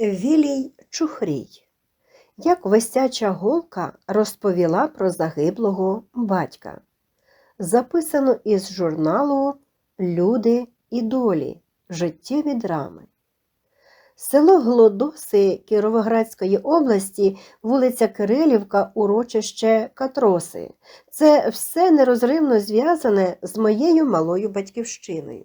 Вілій Чухрій. Як висяча голка розповіла про загиблого батька. Записано із журналу Люди і долі. Життєві драми. Село Глодоси Кіровоградської області, вулиця Кирилівка, урочище Катроси. Це все нерозривно зв'язане з моєю малою батьківщиною.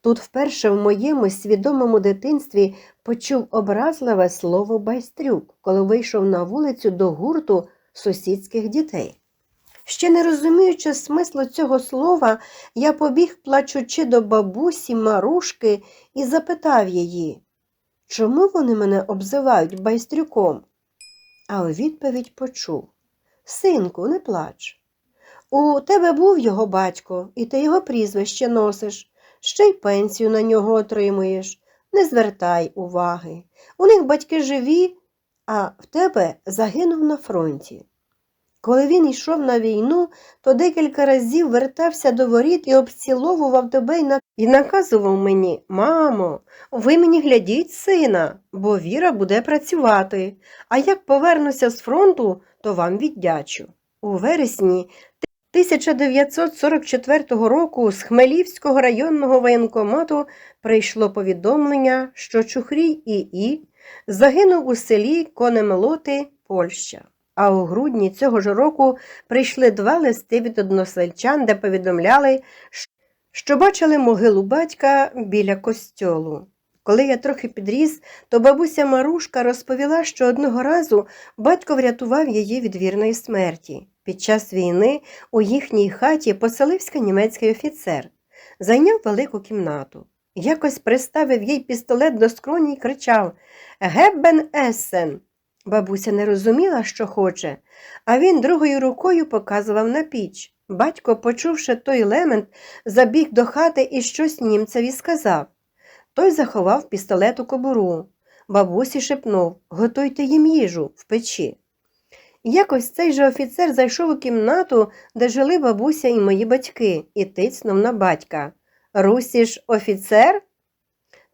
Тут вперше в моєму свідомому дитинстві почув образливе слово байстрюк, коли вийшов на вулицю до гурту сусідських дітей. Ще не розуміючи смислу цього слова, я побіг, плачучи до бабусі Марушки, і запитав її, чому вони мене обзивають байстрюком? А у відповідь почув Синку, не плач. У тебе був його батько, і ти його прізвище носиш, ще й пенсію на нього отримуєш. Не звертай уваги. У них батьки живі, а в тебе загинув на фронті. Коли він йшов на війну, то декілька разів вертався до воріт і обціловував тебе і наказував мені Мамо, ви мені глядіть сина, бо Віра буде працювати, а як повернуся з фронту, то вам віддячу. У вересні 1944 року з Хмелівського районного воєнкомату прийшло повідомлення, що Чухрій І.І. загинув у селі Конемлоти, Польща. А у грудні цього ж року прийшли два листи від односельчан, де повідомляли, що бачили могилу батька біля костьолу. Коли я трохи підріс, то бабуся Марушка розповіла, що одного разу батько врятував її від вірної смерті. Під час війни у їхній хаті поселився німецький офіцер, зайняв велику кімнату. Якось приставив їй пістолет до скроні і кричав Геббен Ессен. Бабуся не розуміла, що хоче, а він другою рукою показував на піч. Батько, почувши той лемент, забіг до хати і щось німцеві сказав. Той заховав пістолет у кобуру. Бабусі шепнув Готуйте їм їжу в печі. Якось цей же офіцер зайшов у кімнату, де жили бабуся і мої батьки, і тицнув на батька. Русі ж офіцер?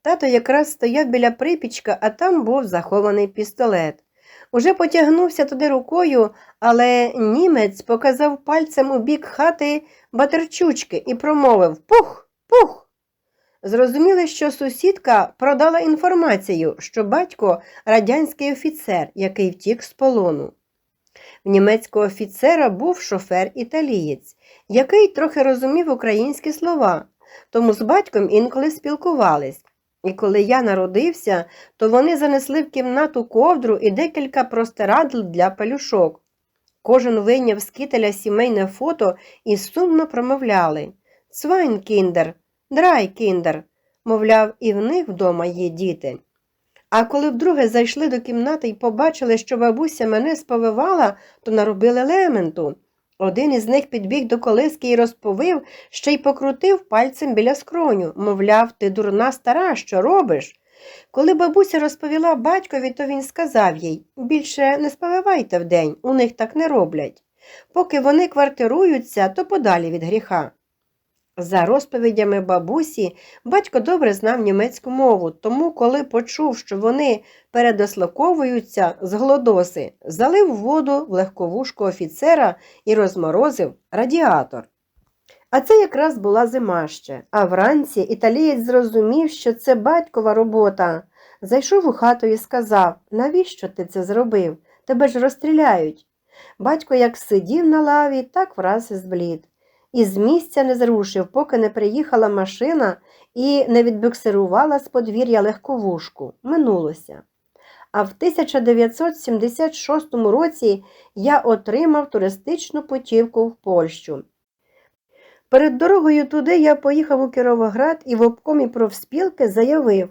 Тато якраз стояв біля припічка, а там був захований пістолет. Уже потягнувся туди рукою, але німець показав пальцем у бік хати батерчучки і промовив Пух, пух. Зрозуміли, що сусідка продала інформацію, що батько радянський офіцер, який втік з полону. В німецького офіцера був шофер-італієць, який трохи розумів українські слова, тому з батьком інколи спілкувались. І коли я народився, то вони занесли в кімнату ковдру і декілька простирадл для пелюшок. Кожен вийняв з кителя сімейне фото і сумно промовляли Цвайнкіндер, драйкіндер, мовляв, і в них вдома є діти. А коли вдруге зайшли до кімнати і побачили, що бабуся мене сповивала, то наробили лементу. Один із них підбіг до колиски і розповив, ще й покрутив пальцем біля скроню, мовляв, ти дурна стара, що робиш? Коли бабуся розповіла батькові, то він сказав їй більше не сповивайте вдень, у них так не роблять. Поки вони квартируються, то подалі від гріха. За розповідями бабусі, батько добре знав німецьку мову, тому, коли почув, що вони передослоковуються з глодоси, залив воду в легковушку офіцера і розморозив радіатор. А це якраз була зима ще, а вранці італієць зрозумів, що це батькова робота. Зайшов у хату і сказав, навіщо ти це зробив? Тебе ж розстріляють. Батько як сидів на лаві, так враз зблід і з місця не зрушив, поки не приїхала машина і не відбуксирувала з подвір'я легковушку. Минулося. А в 1976 році я отримав туристичну путівку в Польщу. Перед дорогою туди я поїхав у Кіровоград і в обкомі профспілки заявив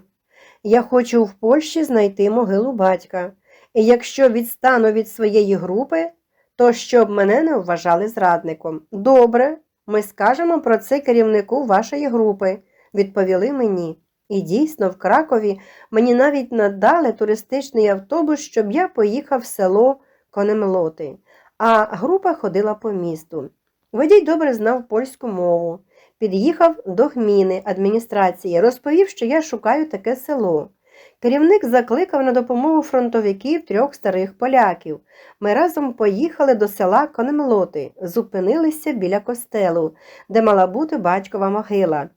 Я хочу в Польщі знайти могилу батька, і якщо відстану від своєї групи, то щоб мене не вважали зрадником. Добре, ми скажемо про це керівнику вашої групи, відповіли мені. І дійсно, в Кракові мені навіть надали туристичний автобус, щоб я поїхав в село Конемлоти, а група ходила по місту. Водій добре знав польську мову. Під'їхав до гміни адміністрації, розповів, що я шукаю таке село. Керівник закликав на допомогу фронтовиків трьох старих поляків. Ми разом поїхали до села Конемлоти, зупинилися біля костелу, де мала бути батькова могила.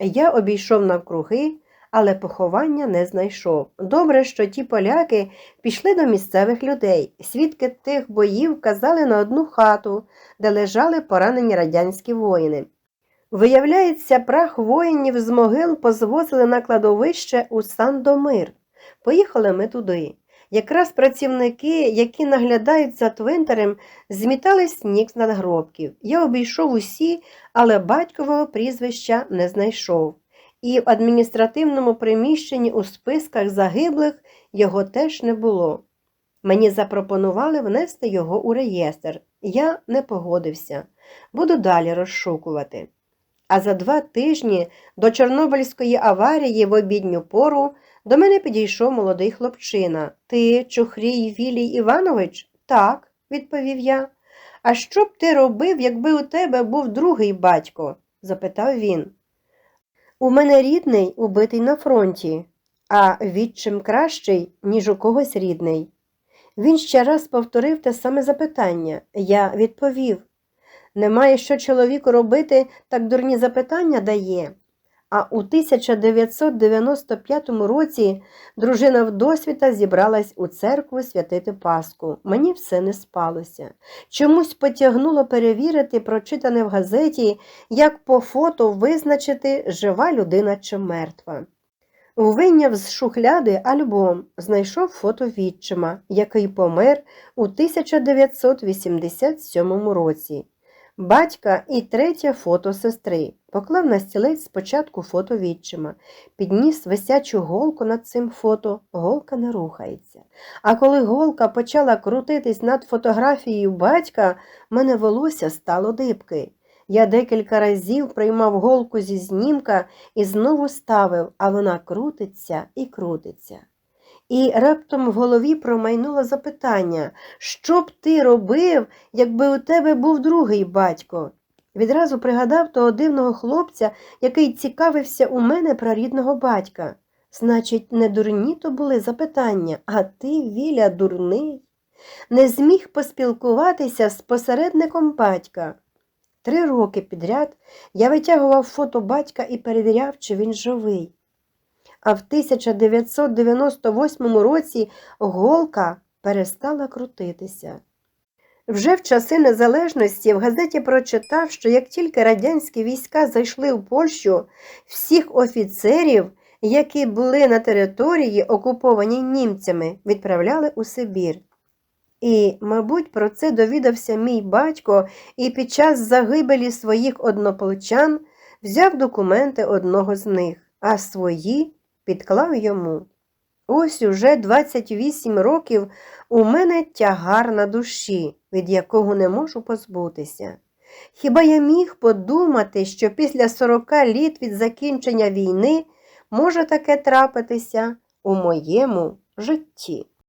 Я обійшов навкруги, але поховання не знайшов. Добре, що ті поляки пішли до місцевих людей. Свідки тих боїв казали на одну хату, де лежали поранені радянські воїни. Виявляється, прах воїнів з могил позвозили на кладовище у Сандомир. Поїхали ми туди. Якраз працівники, які наглядають за твинтарем, змітали сніг з надгробків. Я обійшов усі, але батькового прізвища не знайшов. І в адміністративному приміщенні у списках загиблих його теж не було. Мені запропонували внести його у реєстр. Я не погодився. Буду далі розшукувати. А за два тижні до Чорнобильської аварії в обідню пору до мене підійшов молодий хлопчина. Ти Чухрій Вілій Іванович? Так, відповів я. А що б ти робив, якби у тебе був другий батько? запитав він. У мене рідний убитий на фронті, а відчим кращий, ніж у когось рідний. Він ще раз повторив те саме запитання. Я відповів. Немає що чоловіку робити, так дурні запитання дає. А у 1995 році дружина вдосвіта зібралась у церкву святити Пасху. Мені все не спалося. Чомусь потягнуло перевірити, прочитане в газеті, як по фото визначити, жива людина чи мертва. Вийняв з шухляди альбом, знайшов фото відчима, який помер у 1987 році. Батька і третє фото сестри. Поклав на стілець спочатку фото відчима, підніс висячу голку над цим фото, голка не рухається. А коли голка почала крутитись над фотографією батька, мене волосся стало дибки. Я декілька разів приймав голку зі знімка і знову ставив, а вона крутиться і крутиться. І раптом в голові промайнуло запитання, що б ти робив, якби у тебе був другий батько? Відразу пригадав того дивного хлопця, який цікавився у мене про рідного батька. Значить, не дурні то були запитання, а ти, Віля, дурний, не зміг поспілкуватися з посередником батька. Три роки підряд я витягував фото батька і перевіряв, чи він живий. А в 1998 році голка перестала крутитися. Вже в часи незалежності в газеті прочитав, що як тільки радянські війська зайшли в Польщу, всіх офіцерів, які були на території, окупованій німцями, відправляли у Сибір. І, мабуть, про це довідався мій батько і під час загибелі своїх однополчан взяв документи одного з них, а свої підклав йому. Ось уже 28 років у мене тягар на душі, від якого не можу позбутися. Хіба я міг подумати, що після 40 літ від закінчення війни може таке трапитися у моєму житті?